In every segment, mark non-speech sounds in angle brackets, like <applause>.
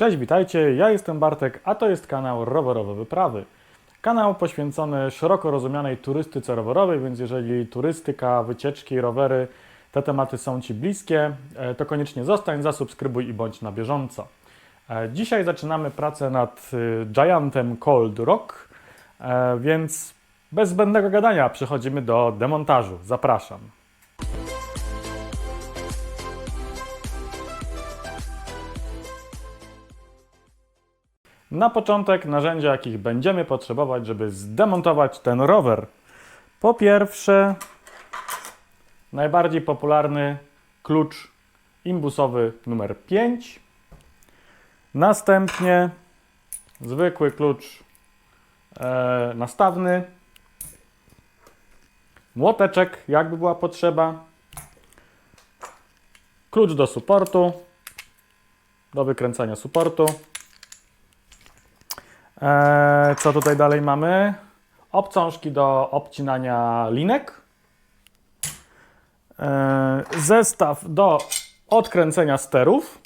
Cześć, witajcie, ja jestem Bartek, a to jest kanał Rowerowe Wyprawy. Kanał poświęcony szeroko rozumianej turystyce rowerowej, więc jeżeli turystyka, wycieczki, rowery, te tematy są Ci bliskie, e, to koniecznie zostań, zasubskrybuj i bądź na bieżąco. E, Dzisiaj zaczynamy pracę nad y, Giantem Cold Rock, e, więc bez zbędnego gadania przechodzimy do demontażu. Zapraszam. Na początek narzędzia, jakich będziemy potrzebować, żeby zdemontować ten rower. Po pierwsze, najbardziej popularny klucz imbusowy numer 5. Następnie zwykły klucz e, nastawny. Młoteczek, jakby była potrzeba. Klucz do supportu, do wykręcania supportu. Eee, co tutaj dalej mamy? Obcążki do obcinania linek. Eee, zestaw do odkręcenia sterów.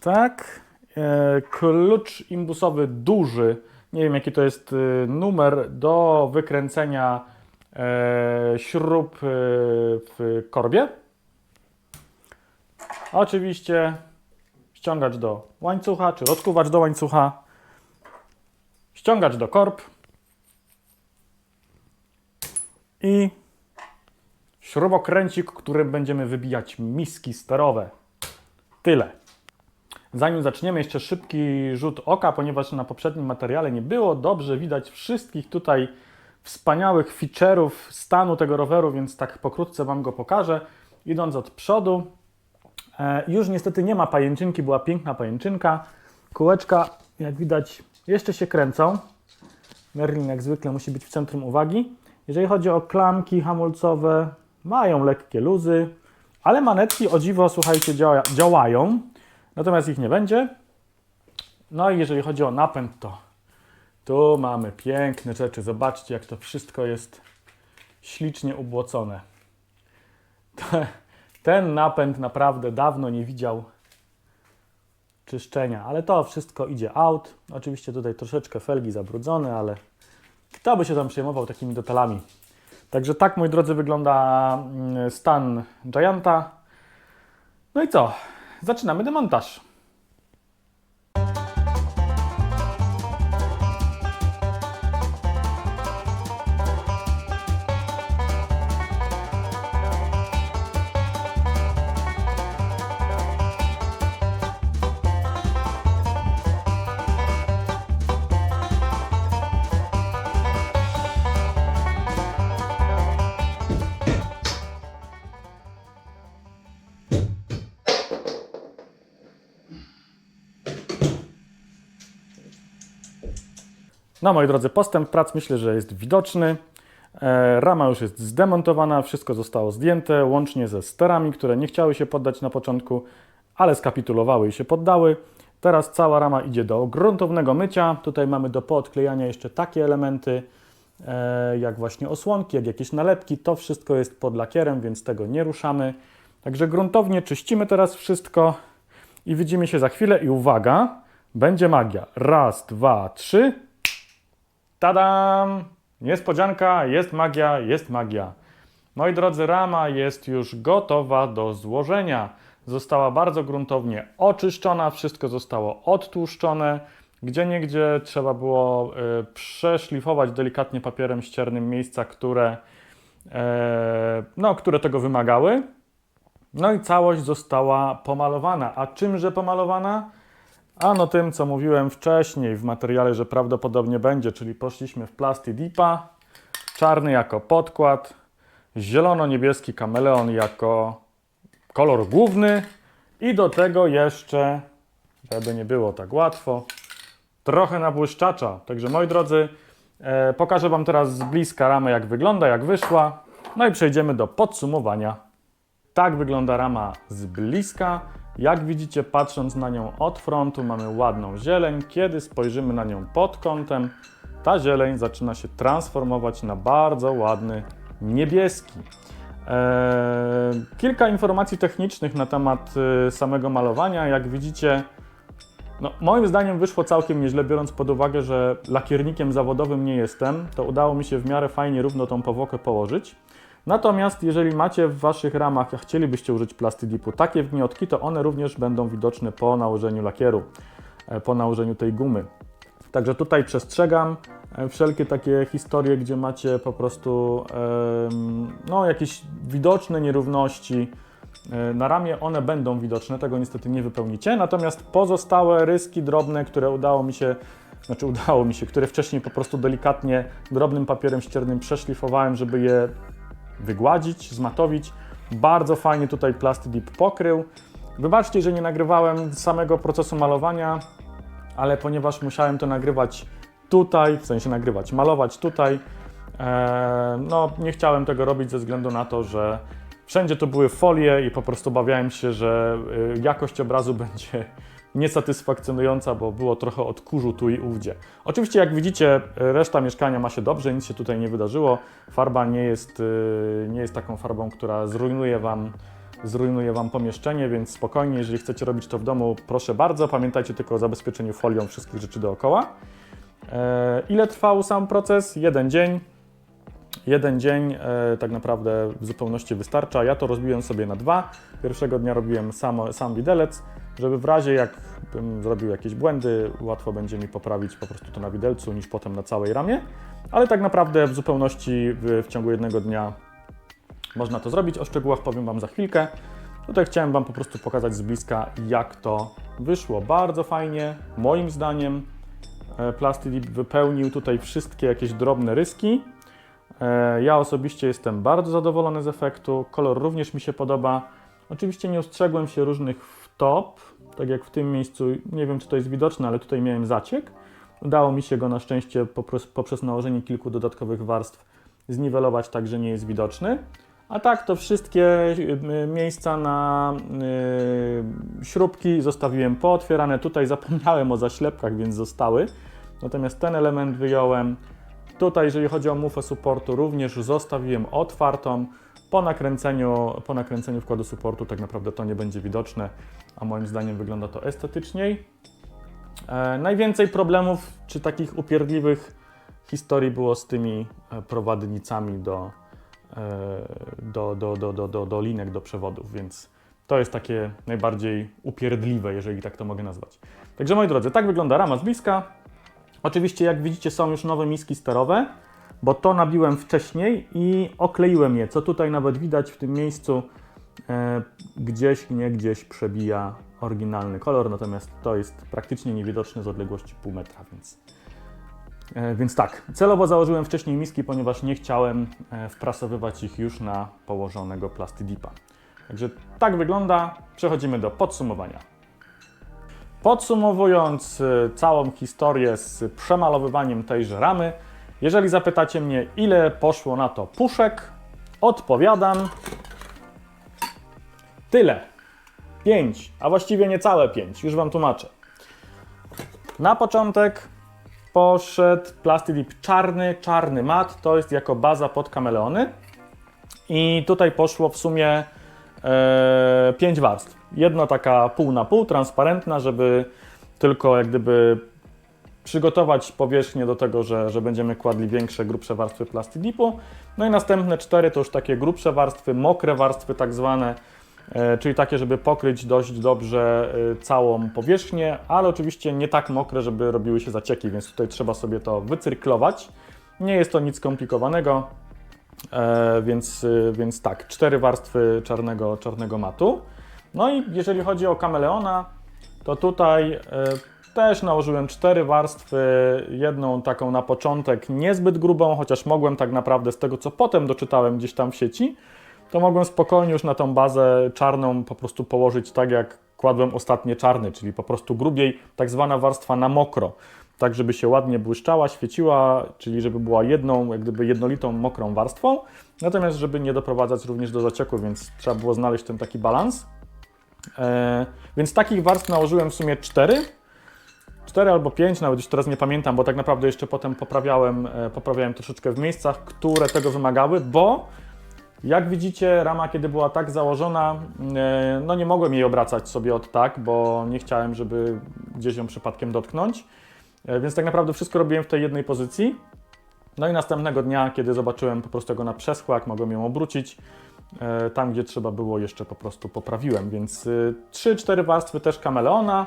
Tak. Eee, klucz imbusowy duży. Nie wiem jaki to jest y, numer do wykręcenia śrub y, w korbie. Oczywiście ściągacz do łańcucha, czy rozkuwacz do łańcucha, ściągacz do korb i śrubokręcik, którym będziemy wybijać miski sterowe. Tyle. Zanim zaczniemy, jeszcze szybki rzut oka, ponieważ na poprzednim materiale nie było dobrze widać wszystkich tutaj wspaniałych feature'ów stanu tego roweru, więc tak pokrótce Wam go pokażę. Idąc od przodu, Już niestety nie ma pajęczynki, była piękna pajęczynka. Kółeczka, jak widać, jeszcze się kręcą. Merlin jak zwykle musi być w centrum uwagi. Jeżeli chodzi o klamki hamulcowe, mają lekkie luzy, ale manetki o dziwo, słuchajcie, działa, działają, natomiast ich nie będzie. No i jeżeli chodzi o napęd, to tu mamy piękne rzeczy. Zobaczcie, jak to wszystko jest ślicznie ubłocone. <laughs> Ten napęd naprawdę dawno nie widział czyszczenia, ale to wszystko idzie out. Oczywiście tutaj troszeczkę felgi zabrudzone, ale kto by się tam przejmował takimi detalami. Także tak, moi drodzy, wygląda mm, stan Gianta. No i co? Zaczynamy demontaż. No moi drodzy, postęp prac myślę, że jest widoczny. E, Rama już jest zdemontowana, wszystko zostało zdjęte, łącznie ze sterami, które nie chciały się poddać na początku, ale skapitulowały i się poddały. Teraz cała rama idzie do gruntownego mycia. Tutaj mamy do poodklejania jeszcze takie elementy, e, jak właśnie osłonki, jak jakieś nalepki. To wszystko jest pod lakierem, więc tego nie ruszamy. Także gruntownie czyścimy teraz wszystko i widzimy się za chwilę. I uwaga, będzie magia. Raz, dwa, trzy. Tadam! Niespodzianka, jest magia, jest magia. Moi drodzy, rama jest już gotowa do złożenia. Została bardzo gruntownie oczyszczona, wszystko zostało odtłuszczone. Gdzie niegdzie trzeba było y, przeszlifować delikatnie papierem ściernym miejsca, które, e, no, które tego wymagały. No i całość została pomalowana. A czymże pomalowana? Ano tym, co mówiłem wcześniej w materiale, że prawdopodobnie będzie, czyli poszliśmy w Plasti Deepa, czarny jako podkład, zielono-niebieski kameleon jako kolor główny i do tego jeszcze, żeby nie było tak łatwo, trochę nabłyszczacza. Także moi drodzy, e, pokażę Wam teraz z bliska ramę, jak wygląda, jak wyszła, no i przejdziemy do podsumowania. Tak wygląda rama z bliska. Jak widzicie, patrząc na nią od frontu, mamy ładną zieleń. Kiedy spojrzymy na nią pod kątem, ta zieleń zaczyna się transformować na bardzo ładny niebieski. E, kilka informacji technicznych na temat e, samego malowania. Jak widzicie, no, moim zdaniem wyszło całkiem nieźle, biorąc pod uwagę, że lakiernikiem zawodowym nie jestem, to udało mi się w miarę fajnie równo tą powłokę położyć. Natomiast jeżeli macie w Waszych ramach, a chcielibyście użyć plastydipu takie wgniotki, to one również będą widoczne po nałożeniu lakieru, e, po nałożeniu tej gumy. Także tutaj przestrzegam e, wszelkie takie historie, gdzie macie po prostu no, jakieś widoczne nierówności e, na ramię, one będą widoczne, tego niestety nie wypełnicie. Natomiast pozostałe ryski drobne, które udało mi się, znaczy udało mi się, które wcześniej po prostu delikatnie drobnym papierem ściernym przeszlifowałem, żeby je wygładzić, zmatowić. Bardzo fajnie tutaj Plastidip pokrył. Wybaczcie, że nie nagrywałem samego procesu malowania, ale ponieważ musiałem to nagrywać tutaj, w sensie nagrywać, malować tutaj, e, no nie chciałem tego robić ze względu na to, że wszędzie to były folie i po prostu obawiałem się, że y, jakość obrazu <laughs> będzie niesatysfakcjonująca, bo było trochę odkurzu tu i ówdzie. Oczywiście, jak widzicie, reszta mieszkania ma się dobrze, nic się tutaj nie wydarzyło. Farba nie jest, y, nie jest taką farbą, która zrujnuje Wam, zrujnuje Wam pomieszczenie, więc spokojnie, jeżeli chcecie robić to w domu, proszę bardzo. Pamiętajcie tylko o zabezpieczeniu folią wszystkich rzeczy dookoła. E, Ile trwał sam proces? Jeden dzień. Jeden dzień e, tak naprawdę w zupełności wystarcza. Ja to rozbiłem sobie na dwa. Pierwszego dnia robiłem sam, sam widelec, żeby w razie jak bym zrobił jakieś błędy, łatwo będzie mi poprawić po prostu to na widelcu niż potem na całej ramie. Ale tak naprawdę w zupełności w, w ciągu jednego dnia można to zrobić. O szczegółach powiem Wam za chwilkę. Tutaj chciałem Wam po prostu pokazać z bliska, jak to wyszło. Bardzo fajnie, moim zdaniem. e, Plastidip wypełnił tutaj wszystkie jakieś drobne ryski. E, Ja osobiście jestem bardzo zadowolony z efektu. Kolor również mi się podoba. Oczywiście nie ostrzegłem się różnych wtop, tak jak w tym miejscu. Nie wiem, czy to jest widoczne, ale tutaj miałem zaciek. Udało mi się go na szczęście poprzez, poprzez nałożenie kilku dodatkowych warstw zniwelować tak, że nie jest widoczny. A tak to wszystkie y, miejsca na y, śrubki zostawiłem pootwierane. Tutaj <laughs> zapomniałem o zaślepkach, więc zostały. Natomiast ten element wyjąłem. Tutaj, jeżeli chodzi o mufę supportu, również zostawiłem otwartą. Po nakręceniu, po nakręceniu wkładu supportu tak naprawdę to nie będzie widoczne, a moim zdaniem wygląda to estetycznie. E, najwięcej problemów, czy takich upierdliwych historii było z tymi e, prowadnicami do, e, do, do, do, do, do, do linek, do przewodów, więc to jest takie najbardziej upierdliwe, jeżeli tak to mogę nazwać. Także moi drodzy, tak wygląda rama z bliska. Oczywiście, jak widzicie, są już nowe miski sterowe, bo to nabiłem wcześniej i okleiłem je, co tutaj nawet widać w tym miejscu, gdzieś, nie gdzieś przebija oryginalny kolor, natomiast to jest praktycznie niewidoczne z odległości pół metra, więc, e, więc tak. Celowo założyłem wcześniej miski, ponieważ nie chciałem e, wprasowywać ich już na położonego plastydipa. Także tak wygląda. Przechodzimy do podsumowania. Podsumowując całą historię z przemalowywaniem tejże ramy, jeżeli zapytacie mnie, ile poszło na to puszek, odpowiadam tyle. 5, a właściwie niecałe 5, już Wam tłumaczę. Na początek poszedł Plastidip czarny, czarny mat, to jest jako baza pod kameleony. I tutaj poszło w sumie e, 5 warstw. Jedna taka pół na pół, transparentna, żeby tylko jak gdyby przygotować powierzchnię do tego, że, że będziemy kładli większe, grubsze warstwy plastidipu. No i następne cztery to już takie grubsze warstwy, mokre warstwy tak zwane, czyli takie, żeby pokryć dość dobrze e, całą powierzchnię, ale oczywiście nie tak mokre, żeby robiły się zacieki, więc tutaj trzeba sobie to wycyrklować. Nie jest to nic skomplikowanego, e, więc, e, więc tak, cztery warstwy czarnego, czarnego matu. No i jeżeli chodzi o kameleona, to tutaj e, też nałożyłem cztery warstwy, jedną taką na początek niezbyt grubą, chociaż mogłem tak naprawdę z tego, co potem doczytałem gdzieś tam w sieci, to mogłem spokojnie już na tą bazę czarną po prostu położyć tak, jak kładłem ostatnie czarny, czyli po prostu grubiej, tak zwana warstwa na mokro, tak żeby się ładnie błyszczała, świeciła, czyli żeby była jedną, jak gdyby jednolitą, mokrą warstwą, natomiast żeby nie doprowadzać również do zacieku, więc trzeba było znaleźć ten taki balans. E, więc takich warstw nałożyłem w sumie 4. 4 albo 5, nawet już teraz nie pamiętam, bo tak naprawdę jeszcze potem poprawiałem, e, poprawiałem troszeczkę w miejscach, które tego wymagały, bo Jak widzicie, rama kiedy była tak założona, e, no nie mogłem jej obracać sobie od tak, bo nie chciałem, żeby gdzieś ją przypadkiem dotknąć. E, Więc tak naprawdę wszystko robiłem w tej jednej pozycji. No i następnego dnia, kiedy zobaczyłem po prostu jak ona przeschła, jak mogłem ją obrócić, e, tam gdzie trzeba było jeszcze po prostu poprawiłem. Więc 3-4 warstwy też kameleona.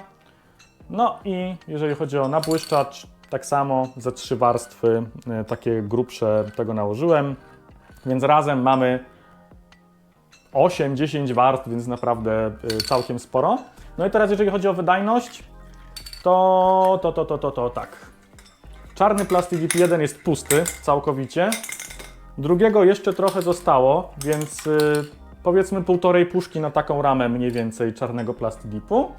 No i jeżeli chodzi o nabłyszczacz, tak samo ze trzy warstwy, takie grubsze tego nałożyłem. Więc razem mamy 8-10 warstw, więc naprawdę y, całkiem sporo. No i teraz jeżeli chodzi o wydajność, to to, to, to, to, to tak. Czarny Plastic 1 jest pusty całkowicie. Drugiego jeszcze trochę zostało, więc y, powiedzmy półtorej puszki na taką ramę mniej więcej czarnego plastidipu.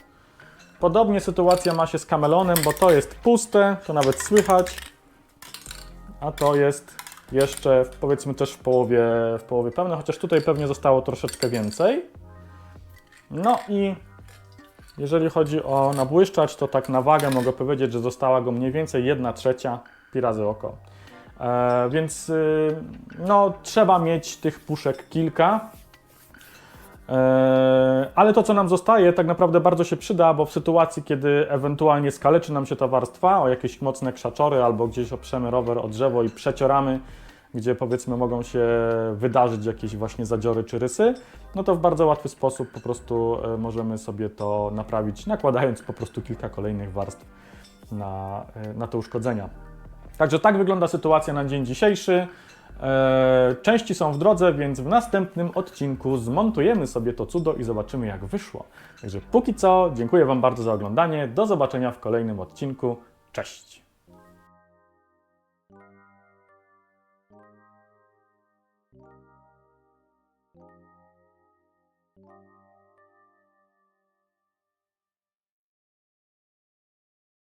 Podobnie sytuacja ma się z kamelonem, bo to jest puste, to nawet słychać, a to jest jeszcze powiedzmy też w połowie, w połowie pełne, chociaż tutaj pewnie zostało troszeczkę więcej. No i jeżeli chodzi o nabłyszczacz, to tak na wagę mogę powiedzieć, że została go mniej więcej 1 trzecia pi razy oko. E, więc y, no, trzeba mieć tych puszek kilka. E, Ale to, co nam zostaje, tak naprawdę bardzo się przyda, bo w sytuacji, kiedy ewentualnie skaleczy nam się ta warstwa o jakieś mocne krzaczory albo gdzieś oprzemy rower o drzewo i przecioramy, gdzie powiedzmy mogą się wydarzyć jakieś właśnie zadziory czy rysy, no to w bardzo łatwy sposób po prostu e, możemy sobie to naprawić, nakładając po prostu kilka kolejnych warstw na, e, na te uszkodzenia. Także tak wygląda sytuacja na dzień dzisiejszy. E, Części są w drodze, więc w następnym odcinku zmontujemy sobie to cudo i zobaczymy, jak wyszło. Także póki co, dziękuję Wam bardzo za oglądanie. Do zobaczenia w kolejnym odcinku. Cześć!